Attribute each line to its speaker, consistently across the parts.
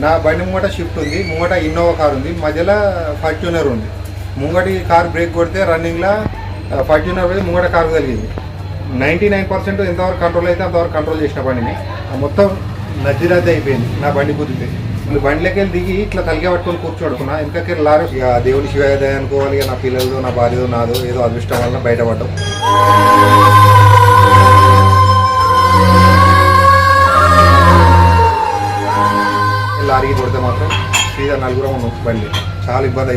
Speaker 1: నా బండి ముంగట షిఫ్ట్ ఉంది ముంగట ఇన్నోవా కార్ ఉంది మధ్యలో ఫార్చ్యూనర్ ఉంది. ముంగటి కార్ బ్రేక్ కొడితే రన్నింగ్లో ఫార్చ్యూనర్ పోయి ముంగట కారు కలిగింది నైంటీ నైన్ పర్సెంట్ ఎంతవరకు కంట్రోల్ అయితే అంతవరకు కంట్రోల్ చేసిన బండిని. మొత్తం నచ్చిరద్దు అయిపోయింది నా బండి కుదిరితే. మళ్ళీ బండిలోకి వెళ్ళి దిగి ఇట్లా తలిగే పట్టుకొని కూర్చోడుకున్నా ఎందుకంటే లారీ ఇక దేవుని శివాయ అనుకోవాలి నా పిల్లలతో నా భార్యదో నాదో ఏదో అదృష్టం వల్ల బయటపడ్డాం. లారీకి కొడితే మాత్రం సీదా నలుగురం ఉన్నాం బండి. చాలా ఇబ్బంది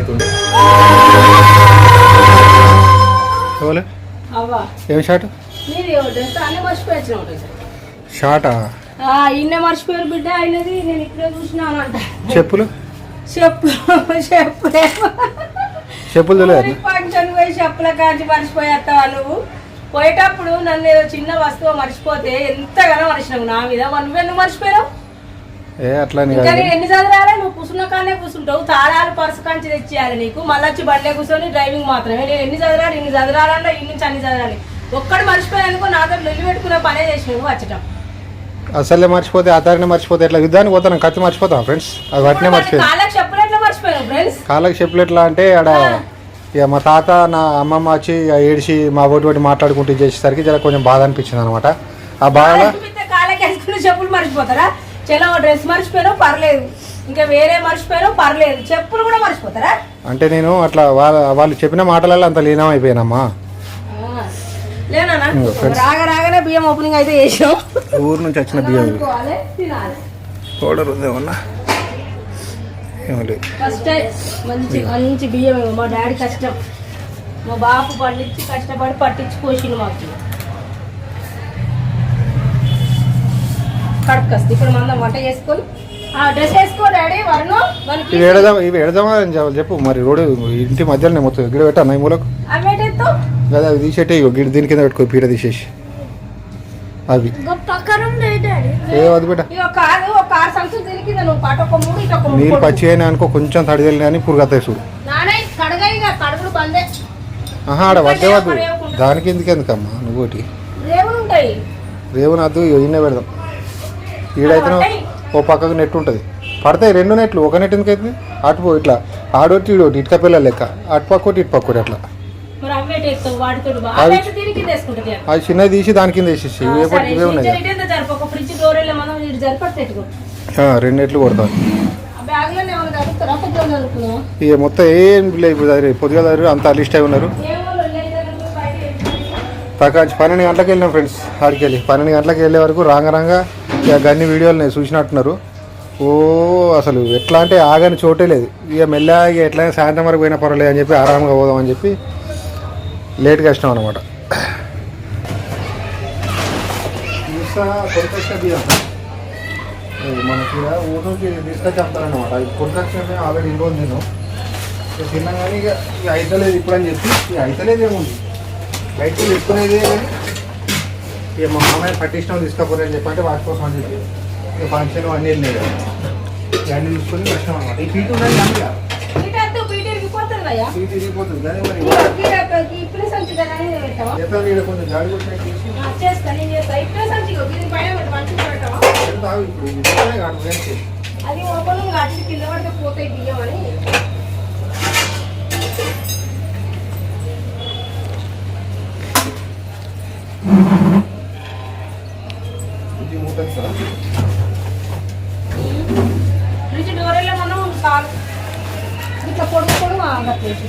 Speaker 2: అవ్వా.
Speaker 1: ఏం షాట్? షాటా?
Speaker 2: ఇన్న మర్చిపోయారు బిడ్డ అయినది నేను ఇక్కడే చూసినాను అంట.
Speaker 1: చెప్పులు?
Speaker 2: చెప్పు చెప్పు.
Speaker 1: చెప్పులు తెలియదు.
Speaker 2: ఫంక్షన్ పోయి చెప్పుల కాంచి మర్చిపోయేస్తావా నువ్వు? పోయేటప్పుడు నన్ను ఏదో చిన్న వస్తువు మర్చిపోతే ఎంతగానో మర్చినావు నా మీద. నువ్వెందుకు మర్చిపోయావు
Speaker 1: ఏ అట్లా
Speaker 2: నువ్వు కానే కూర్చుంటావు తాళాలు పర్సు కాంచి తెచ్చేయాలి నీకు. మళ్ళీ వచ్చి కూర్చొని డ్రైవింగ్ మాత్రమే. నేను ఎన్ని చదివారు ఇన్ని చదవాలన్నా ఇన్ని నుంచి అన్ని చదవాలి ఒక్కడు మర్చిపోయానుకో నాతో పనే వచ్చటం
Speaker 1: అసలే మర్చిపోతే అతడిని మర్చిపోతే ఎట్లా? యుద్ధానికి పోతాను కత్తి మర్చిపోతాం ఫ్రెండ్స్ అది వాటినే మర్చిపోయింది
Speaker 2: కాళ్ళకి చెప్పులు ఎట్లా ఫ్రెండ్స్
Speaker 1: కాళ్ళకి చెప్పులు ఎట్లా అంటే ఆడ ఇక మా తాత నా అమ్మమ్మ వచ్చి ఏడిచి మా ఒకటి మాట్లాడుకుంటూ చేసేసరికి జర కొంచెం బాధ అనిపించింది అనమాట ఆ
Speaker 2: వేసుకున్న చెప్పులు మర్చిపోతారా? చలో డ్రెస్ మర్చిపోయావు పర్లేదు. ఇంకా వేరే మర్చిపోయావు పర్లేదు. చెప్పులు కూడా మర్చిపోతారా?
Speaker 1: అంటే నేను అట్లా వాళ్ళ వాళ్ళు చెప్పిన మాటలలో అంత లీనం అయిపోయానమ్మా.
Speaker 2: ఆ. లేనా. రాగా రాగానే బియ్యం ఓపెనింగ్ అయితే చేసాం.
Speaker 1: ఊరు నుంచి వచ్చిన బియ్యం.
Speaker 2: తినాలి.
Speaker 1: పౌడర్ ఉందేమన్నా ఏం లేదు.
Speaker 2: ఫస్ట్ మంచి మంచి బియ్యం. మా డాడీ కష్టం. మా బాపు పండించి కష్టపడి పట్టించి పోసిండు మాకు. కడుపు ఇప్పుడు మనం వంట చేసుకొని
Speaker 1: ఇవి ఎడదాం ఇవి ఎడదామా అని చెప్పాలి చెప్పు. మరి రోడ్డు ఇంటి మధ్యలోనే మొత్తం గిడ పెట్టా ఈ మూలకు. కదా అవి తీసేటే ఇగో గిడ దీని కింద పెట్టుకో పీట తీసేసి. అవి. ఏ బిడ్డ
Speaker 2: మూడు
Speaker 1: నీళ్ళు. పచ్చి అయినా అనుకో కొంచెం తడిదలి కానీ పురుగతాయి చూడు. ఆహా ఆడ వద్దే వద్దు. దానికి ఎందుకు ఎందుకమ్మా నువ్వు ఒకటి. రేవనద్దు ఇన్నే పెడదాం. ఈడైతే ఓ పక్కకు నెట్ ఉంటుంది. పడతాయి రెండు నెట్లు ఒక నెట్ ఎందుకు అవుతుంది? అటు పో ఇట్లా. ఆడొట్టి ఈడొట్టి ఇటుక పిల్లలు లెక్క. అటు పక్క ఒకటి ఇటు పక్క ఒకటి అట్లా.
Speaker 2: అవే
Speaker 1: చిన్నది తీసి దాని కింద వేసేసి ఇవే ఉన్నాయి. రెండు నెట్లు కొడతాం ఇక మొత్తం ఏం లేదు పొద్దుగా అంతా లిస్ట్ అయి ఉన్నారు. తక్కువ పన్నెండు గంటలకు వెళ్ళినాం ఫ్రెండ్స్. ఆడికి వెళ్ళి పన్నెండు గంటలకు వెళ్ళే వరకు రాంగ రాంగ ఇక అన్ని వీడియోలు నేను చూసినట్టున్నారు. ఓ అసలు ఎట్లా అంటే ఆగని చోటే లేదు. ఇక మెల్లగా ఇక ఎట్లా సాయంత్రం వరకు పోయినా పర్వాలేదు అని చెప్పి ఆరాంగా పోదాం అని చెప్పి లేట్గా వచ్చినాం అనమాట మనకి ఊరికి తీసుకొచ్చేస్తారనమాట తీసుకొచ్చి కొనుకొచ్చిన ఆల్రెడీ ఇన్ని రోజులు నేను తిన్నా కానీ ఇక ఇక అయితలేదు ఇప్పుడని చెప్పి ఇక అయితలేదు ఏముంది బయటకు తీసుకునేది కానీ ఇక మా మామయ్య పట్టించిన తీసుకోపోరు అని చెప్పంటే వాటి కోసం అని చెప్పి. ఇక ఫంక్షన్ అన్నీ వెళ్ళినాయి కదా. ఇక అన్నీ చూసుకొని వచ్చినాం అనమాట ఈ పీట ఉన్నది కానీ ఇక
Speaker 2: ఇటు వద్దు, బీట్ ఇరిగిపోతుంది అయ్యా.
Speaker 1: పీట తిరిగిపోతుంది కానీ మరి?
Speaker 2: ఇగో, గీడ- ఈ ఇప్పుడే సంచి కదా అని పెట్టావా?
Speaker 1: చేత వీడ కొంచెం గాడి కొట్టినట్టు.
Speaker 2: ఇప్పుడే?
Speaker 1: కాదు.
Speaker 2: అది ఓపెన్ కింద పడితే పోతాయి బియ్యం అని.
Speaker 1: ఇస్తారా?
Speaker 2: ఫ్రిడ్జ్ డోర్ వెళ్ళే మనం కాలు ఇట్లా పొడుగు పొడుగు ఆగట్లేదు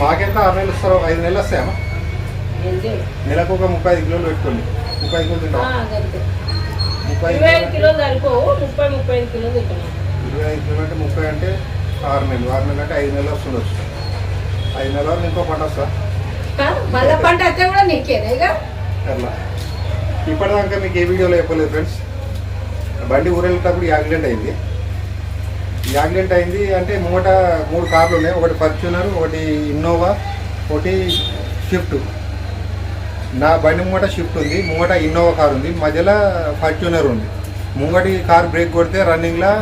Speaker 1: మాకెంత ఆరు నెలలు ఇస్తారో ఐదు నెలలు వస్తాయమ్మా నెలకు ఒక ముప్పై ఐదు కిలోలు పెట్టుకోండి. ముప్పై ఐదు కిలోలు తింటాం ముప్పై ఐదు కిలోలు
Speaker 2: సరిపోవు. ముప్పై ముప్పై ఐదు కిలోలు
Speaker 1: ఇరవై ఐదు కిలోలు అంటే ముప్పై అంటే ఆరు నెలలు. ఆరు నెలలు అంటే ఐదు నెలలు వస్తుండొచ్చు. ఐదు నెలల ఇంకో పంట వస్తా
Speaker 2: మళ్ళీ పంట అయితే కూడా నీకేనా ఇక?
Speaker 1: అట్లా. ఇప్పటిదాకా మీకు ఏ వీడియోలో చెప్పలేదు ఫ్రెండ్స్. బండి ఊరెళ్ళేటప్పుడు యాక్సిడెంట్ అయింది. యాక్సిడెంట్ అయింది అంటే ముంగట మూడు కార్లు ఉన్నాయి. ఒకటి ఫార్చ్యూనర్ ఒకటి ఇన్నోవా ఒకటి షిఫ్ట్ నా బండి ముంగట షిఫ్ట్ ఉంది. ముంగట ఇన్నోవా కార్ ఉంది. మధ్యలో ఫార్చ్యూనర్ ఉంది. ముంగటి కార్ బ్రేక్ కొడితే రన్నింగ్లో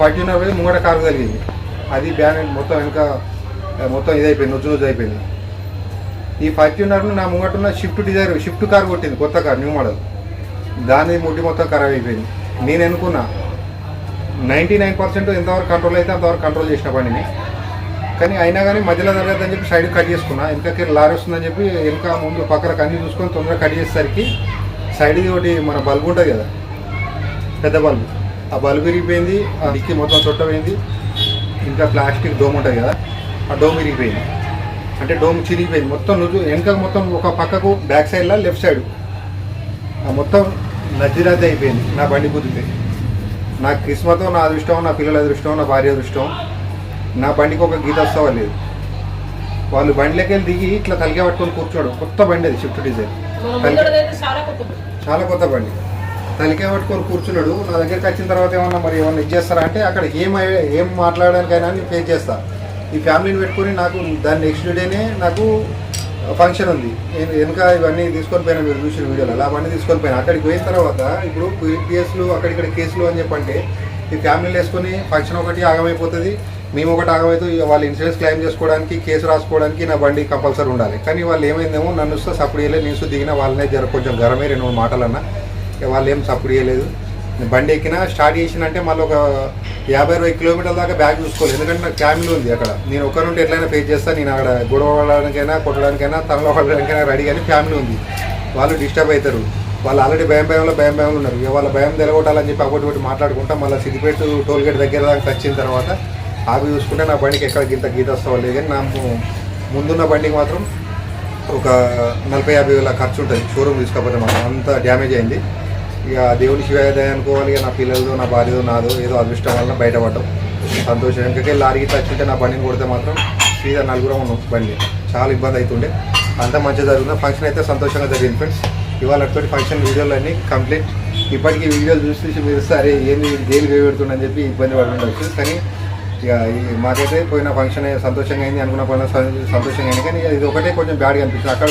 Speaker 1: ఫార్చ్యూనర్ పోయి ముంగట కారు కలిగింది అది బ్యాన్ మొత్తం వెనుక మొత్తం ఇదైపోయింది నుజ్జు నుజ్జు అయిపోయింది. ఈ ఫార్చ్యూనర్ను నా ముంగట ఉన్న షిఫ్ట్ డిజైర్ షిఫ్ట్ కార్ కొట్టింది కొత్త కార్ న్యూ మోడల్ దాని ముట్టి మొత్తం ఖరాబ్ అయిపోయింది. నేను అనుకున్నా నైంటీ నైన్ పర్సెంట్ ఎంతవరకు కంట్రోల్ అయితే అంతవరకు కంట్రోల్ చేసిన పనిని. కానీ అయినా కానీ మధ్యలో జరగద్దని చెప్పి సైడ్ కట్ చేసుకున్నా. వెనకకి లారీ వస్తుందని చెప్పి వెనుక ముందు పక్కన కన్నీ చూసుకొని తొందరగా కట్ చేసేసరికి సైడ్ ఒకటి మన బల్బు ఉంటుంది కదా పెద్ద బల్బు. ఆ బల్బు విరిగిపోయింది ఆ డిక్కి మొత్తం చుట్టమైంది ఇంకా ప్లాస్టిక్ డోమ్ ఉంటుంది కదా ఆ డోమ్ విరిగిపోయింది. అంటే డోమ్ చిరిగిపోయింది. మొత్తం నువ్వు వెనక మొత్తం ఒక పక్కకు బ్యాక్ సైడ్లో లెఫ్ట్ సైడ్ ఆ మొత్తం నజ్జిరద్ది అయిపోయింది. నా బండి కుదిరితే. నా కిస్మతో నా అదృష్టం నా పిల్లల అదృష్టం నా భార్య అదృష్టం నా బండికి ఒక గీత వస్తావా లేదు. వాళ్ళు బండిలోకి వెళ్ళి దిగి ఇట్లా తలిగే పట్టుకొని కూర్చోడు. కొత్త బండి అది షిఫ్ట్ డిజైన్
Speaker 2: చాలా కొత్త
Speaker 1: బండి. తలికే పట్టుకొని కూర్చున్నాడు. నా దగ్గరికి వచ్చిన తర్వాత ఏమన్నా మరి ఏమన్నా ఇచ్చేస్తారా అంటే అక్కడ ఏం ఏం మాట్లాడడానికైనా నేను పే చేస్తా. ఈ ఫ్యామిలీని పెట్టుకొని నాకు దాని నెక్స్ట్ డేనే నాకు ఫంక్షన్ ఉంది. నేను వెనక ఇవన్నీ తీసుకొని పోయినా మీరు చూసిన వీడియోలో అలా అవన్నీ తీసుకొని పోయినా. అక్కడికి పోయిన తర్వాత ఇప్పుడు పిఎస్లు అక్కడిక్కడ కేసులు అని చెప్పంటే ఈ ఫ్యామిలీలు వేసుకొని ఫంక్షన్ ఒకటి ఆగమైపోతుంది. మేము ఒకటి ఆగమైతే వాళ్ళు ఇన్సూరెన్స్ క్లెయిమ్ చేసుకోవడానికి కేసు రాసుకోవడానికి నా బండి కంపల్సరీ ఉండాలి. కానీ వాళ్ళు ఏమైందేమో నన్ను వస్తే సప్పుడు చేయలేదు. నేను దిగిన వాళ్ళనే జర కొంచెం గరమే రెండు మూడు మాటలన్నా. ఇక వాళ్ళు ఏం సప్పుడు చేయలేదు. బండి ఎక్కినా స్టార్ట్ చేసినంటే మళ్ళీ ఒక యాభై అరవై కిలోమీటర్ల దాకా బ్యాగ్ చూసుకోలేదు. ఎందుకంటే నాకు ఫ్యామిలీ ఉంది అక్కడ. నేను ఒకరి నుండి ఎట్లయినా ఫేస్ చేస్తాను నేను అక్కడ గొడవ పడడానికైనా కొట్టడానికైనా తనలో పడడానికైనా రెడీ కానీ ఫ్యామిలీ ఉంది. వాళ్ళు డిస్టర్బ్ అవుతారు. వాళ్ళు ఆల్రెడీ భయం భయంలో భయం భయంలో ఉన్నారు. ఇక వాళ్ళ భయం తెలగొట్టాలని చెప్పి ఒకటి ఒకటి మాట్లాడుకుంటా మళ్ళీ సిద్దిపేట టోల్ గేట్ దగ్గర దాకా వచ్చిన తర్వాత అవి చూసుకుంటే నా బండికి ఎక్కడ గీత గీత వస్తావో లేదు. కానీ నా ముందున్న బండికి మాత్రం ఒక నలభై యాభై వేల ఖర్చు ఉంటుంది. షోరూమ్ తీసుకోకపోతే మాత్రం అంత డ్యామేజ్ అయింది. ఇక దేవుని శివాయ అనుకోవాలి. ఇక నా పిల్లలతో నా భార్యతో నాదో ఏదో అదృష్టం వలన బయటపడ్డాం. సంతోషం. ఇంకకే లారీకి తచ్చుంటే నా బండిని కొడితే మాత్రం సీదా నలుగురం ఉన్నాం బండి చాలా ఇబ్బంది అవుతుండే అంత మంచిగా జరుగుతుంది. ఫంక్షన్ అయితే సంతోషంగా జరిగింది ఫ్రెండ్స్ ఇవాళ అటువంటి ఫంక్షన్ వీడియోలు అన్నీ కంప్లీట్ ఇప్పటికీ వీడియోలు చూసి చూసి మీరు సరే ఏంది గేలు వేయబెడుతుందని చెప్పి ఇబ్బంది పడుతుండొచ్చు కానీ ఇక మాకైతే పోయిన ఫంక్షన్ సంతోషంగా అయింది అనుకున్న పని సంతోషంగా అయింది. కానీ ఇది ఒకటే కొంచెం బ్యాడ్గా అనిపించింది. అక్కడ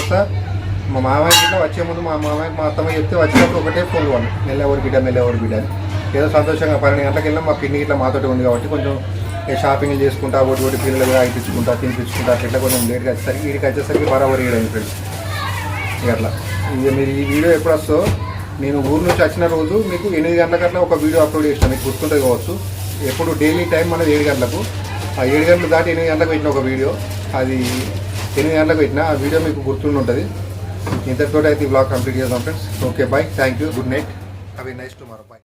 Speaker 1: మా మామయ్య గిట్ల వచ్చే ముందు మా మామయ్య మా అత్తమ్మ చెప్తే వచ్చినప్పుడు ఒకటే ఫోన్ వాళ్ళు నెల్లెవరు బిడ్డ నెల్లెవరు బిడ్డ ఏదో సంతోషంగా పన్నెండు గంటలకు వెళ్ళినా మా పిన్ని ఇట్లా మాతోటి ఉంది కాబట్టి కొంచెం షాపింగ్ చేసుకుంటా ఒకటి ఒకటి పిల్లలు ఆగిపించుకుంటా తినిపించుకుంటా అట్లా కొంచెం లేట్గా వచ్చేసరికి వీడికి వచ్చేసరికి బరాబరి అయింది ఫ్రెండ్స్ ఇక అట్లా. ఇక మీరు ఈ వీడియో ఎప్పుడు వస్తో నేను ఊరు నుంచి వచ్చిన రోజు మీకు ఎనిమిది గంటలకట్లా ఒక వీడియో అప్లోడ్ చేసిన మీకు గుర్తుంటుంది కావచ్చు. ఎప్పుడు డైలీ టైం మనది ఏడు గంటలకు. ఆ ఏడు గంటలు దాటి ఎనిమిది గంటలకు పెట్టిన ఒక వీడియో. అది ఎనిమిది గంటలకు పెట్టిన. ఆ వీడియో మీకు గుర్తుండి ఉంటుంది. ఇంతటితో అయితే ఈ బ్లాగ్ కంప్లీట్ చేద్దాం friends okay bye thank you good night అవి నైస్ టుమారో బాయ్